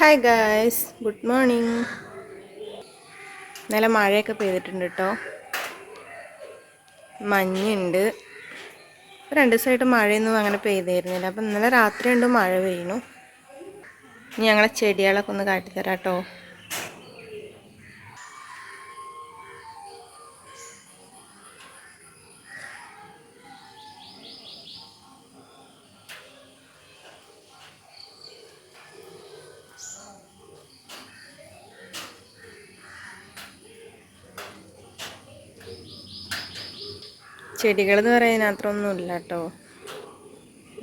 Hi guys good morning നല്ല മഴയൊക്കെ പെയ്തിട്ടുണ്ട് കേട്ടോ മഞ്ഞുണ്ട്. രണ്ട് ദിവസമായിട്ട് മഴയൊന്നും അങ്ങനെ പെയ്തായിരുന്നില്ല അപ്പം ഇന്നലെ രാത്രി ഉണ്ട് മഴ പെയ്യുന്നു. ഇനി ഞങ്ങളെ ചെടികളൊക്കെ ഒന്ന് കാട്ടിത്തരാം കേട്ടോ ചെടികൾ എന്ന് പറയാൻ അത്രയൊന്നും ഇല്ല കേട്ടോ.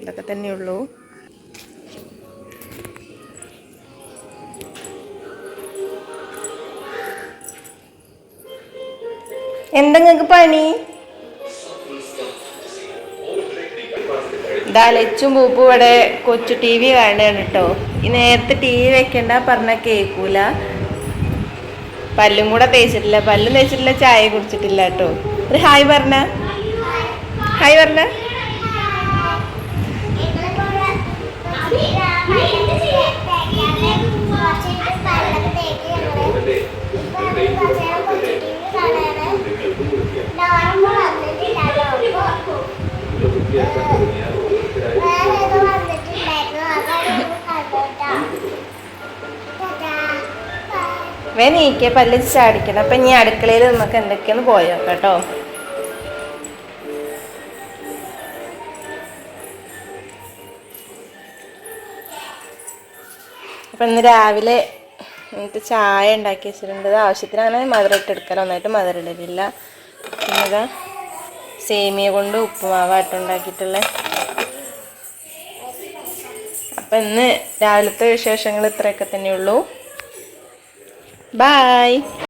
ഇതൊക്കെ തന്നെയുള്ളൂ. എന്താ നിങ്ങൾക്ക് പണി? ലച്ചും പൂപ്പും ഇവിടെ കൊച്ചു ടി വി കാണുകയാണ് കേട്ടോ. ഈ നേരത്തെ ടി വി വെക്കണ്ട പറഞ്ഞ കേൾക്കൂല പല്ലും കൂടെ തേച്ചിട്ടില്ല. പല്ലും തേച്ചിട്ടില്ല ചായ കുടിച്ചിട്ടില്ല കേട്ടോ. ഒരു ഹായ് പറഞ്ഞ. ഹായ് പറഞ്ഞ. വേ നീക്കിയ പല്ല് ചാടിക്കണം. അപ്പൊ ഇനി അടുക്കളയിൽ നമുക്ക് എന്തൊക്കെയാണ് പോയോ കേട്ടോ. അപ്പൊ ഇന്ന് രാവിലെ എന്നിട്ട് ചായ ഉണ്ടാക്കി വെച്ചിട്ടുണ്ട്. ആവശ്യത്തിന് അങ്ങനെ മധുരയിട്ട് എടുക്കാൻ ഒന്നായിട്ട് മധുരം ഇടലില്ല. പിന്നെ സേമിയ കൊണ്ട് ഉപ്പുമാവായിട്ട് ഉണ്ടാക്കിയിട്ടുള്ള. അപ്പം ഇന്ന് രാവിലത്തെ വിശേഷങ്ങൾ ഇത്രയൊക്കെ തന്നെയുള്ളൂ. ബായ്